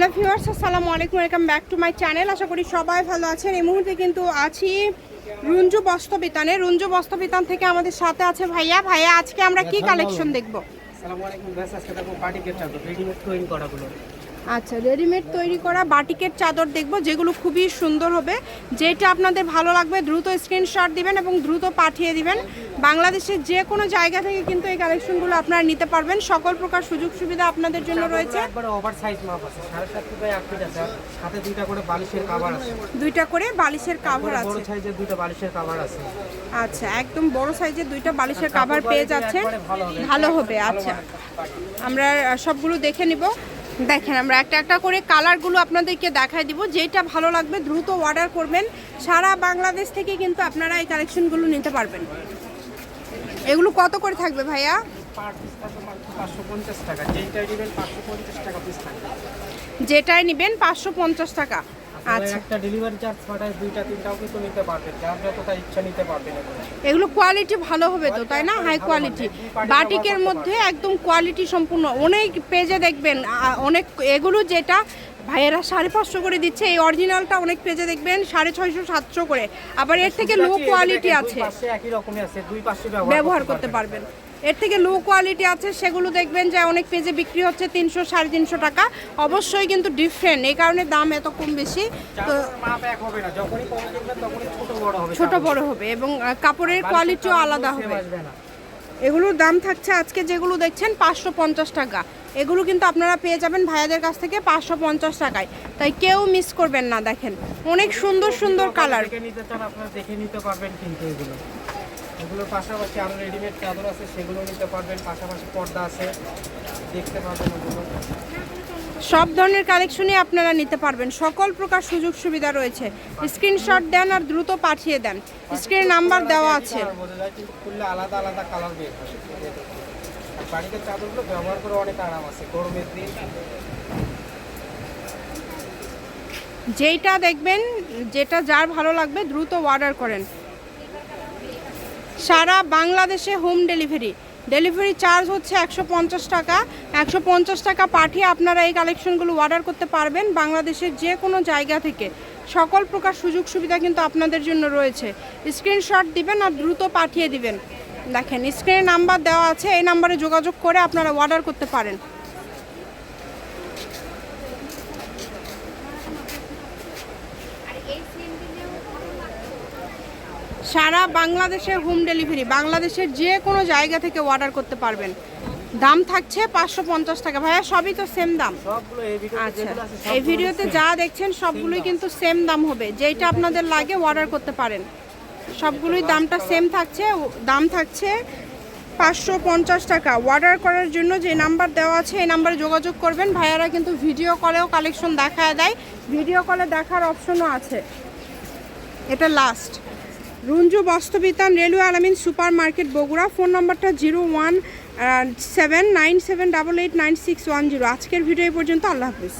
Hello viewers আসসালামু আলাইকুম welcome back to my channel আশা করি সবাই ভালো আছেন। এই মুহূর্তে কিন্তু আছি রুঞ্জু বস্ত্রবিতানে। রুঞ্জু বস্ত্রবিতান থেকে আমাদের সাথে আছে ভাইয়া। ভাইয়া আজকে আমরা কি কালেকশন দেখব? আসসালামু আলাইকুম। আজকে দেখো পার্টি রেডিমেড আচ্ছা রেডিমেড তৈরি করা বাটিকের চাদর দেখব যেগুলো খুবই সুন্দর হবে। যেটা আপনাদের ভালো লাগবে দ্রুত স্ক্রিনশট দিবেন এবং দ্রুত পাঠিয়ে দিবেন। বাংলাদেশের যে কোনো জায়গা থেকে কিন্তু এই কালেকশনগুলো আপনারা নিতে পারবেন। সকল প্রকার সুযোগ সুবিধা আপনাদের জন্য রয়েছে। দুইটা করে বালিশের কাভার আছে। আচ্ছা একদম বড় সাইজের দুইটা বালিশের কাভার পেয়ে হবে ভালো হবে আচ্ছা। আমরা সবগুলো দেখে নিব। দেখেন আমরা একটা একটা করে কালারগুলো আপনাদেরকে দেখাই দিব। যেটা ভালো লাগবে দ্রুত অর্ডার করবেন। সারা বাংলাদেশ থেকে কিন্তু আপনারা এই কালেকশনগুলো নিতে পারবেন। এগুলো কত করে থাকবে ভাইয়া? যেটাই নেবেন পাঁচশো পঞ্চাশ টাকা। আচ্ছা। একটা ডেলিভারি চার্জ পাঠায় দুইটা তিনটাও কিন্তু নিতে পারবেন যার যতটা ইচ্ছা নিতে পারবেন এগুলো। কোয়ালিটি ভালো হবে তো তাই না? হাই কোয়ালিটি বাটিকের মধ্যে একদম কোয়ালিটি সম্পূর্ণ। অনেক পেজে দেখবেন অনেক এগুলো যেটা ভাইয়েরা সাড়ে পাঁচশো করে দিচ্ছে এই অরিজিনালটা অনেক পেজে দেখবেন সাড়ে ছয়শো সাতশো করে। আবার এর থেকে লো কোয়ালিটি আছে। ব্যবহার করতে পারবেন। এর থেকে লো কোয়ালিটি আছে সেগুলো দেখবেন যে অনেক পেজে বিক্রি হচ্ছে তিনশো সাড়ে তিনশো টাকা। অবশ্যই কিন্তু ডিফারেন্ট এই কারণে দাম এত কম বেশি। তো ছোট বড় হবে ছোট বড় হবে এবং কাপড়ের কোয়ালিটিও আলাদা হবে। এগুলোর দাম থাকছে আজকে যেগুলো দেখছেন পাঁচশো পঞ্চাশ টাকা। এগুলো কিন্তু আপনারা পেয়ে যাবেন ভাইয়াদের কাছ থেকে পাঁচশো পঞ্চাশ টাকায়। তাই কেউ মিস করবেন না দেখেন। অনেক সুন্দর সুন্দর কালার নিতে চান আপনারা দেখে নিতে পারবেন কিন্তু এগুলো। এগুলোর পাশাপাশি আরও রেডিমেড চাদর আছে সেগুলো নিতে পারবেন। পাশাপাশি পর্দা আছে। দেখতে পারবেন ওগুলো। সব ধরনের কালেকশনই আপনারা নিতে পারবেন। সকল প্রকার সুযোগ সুবিধা রয়েছে। স্ক্রিনশট দেন আর দ্রুত পাঠিয়ে দেন। স্ক্রিনে নাম্বার দেওয়া আছে। আলাদা আলাদা কালার বাড়িতে চাদরগুলো ব্যবহার করে অনেক আরাম আছে। গরমের দিন। যেইটা দেখবেন যেটা যার ভালো লাগবে দ্রুত অর্ডার করেন। সারা বাংলাদেশে হোম ডেলিভারি। ডেলিভারি চার্জ হচ্ছে একশো পঞ্চাশ টাকা। একশো পঞ্চাশ টাকা পাঠিয়ে আপনারা এই কালেকশনগুলো অর্ডার করতে পারবেন বাংলাদেশের যে কোনো জায়গা থেকে। সকল প্রকার সুযোগ সুবিধা কিন্তু আপনাদের জন্য রয়েছে। স্ক্রিনশট দিবেন আর দ্রুত পাঠিয়ে দিবেন। দেখেন, স্ক্রিনে নাম্বার দেওয়া আছে, এই নাম্বারে যোগাযোগ করে আপনারা অর্ডার করতে পারেন। সারা বাংলাদেশে হোম ডেলিভারি বাংলাদেশের যে কোনো জায়গা থেকে অর্ডার করতে পারবেন। দাম থাকছে পাঁচশো পঞ্চাশ টাকা। ভাইয়া সবই তো সেম দাম। আচ্ছা। এই ভিডিওতে যা দেখছেন সবগুলোই কিন্তু সেম দাম হবে। যেইটা আপনাদের লাগে অর্ডার করতে পারেন। সবগুলোই দামটা সেম থাকছে। দাম থাকছে পাঁচশো পঞ্চাশ টাকা। অর্ডার করার জন্য যে নাম্বার দেওয়া আছে এই নাম্বারে যোগাযোগ করবেন। ভাইয়ারা কিন্তু ভিডিও কলেও কালেকশন দেখায় দেয়। ভিডিও কলে দেখার অপশনও আছে। এটা last Runju Bastrabitan, railway Alamin super market Bogura. Phone নম্বরটা zero one seven, nine seven, double eight, nine six one zero. আজকের ভিডিও পর্যন্ত, আল্লাহ হাফিজ।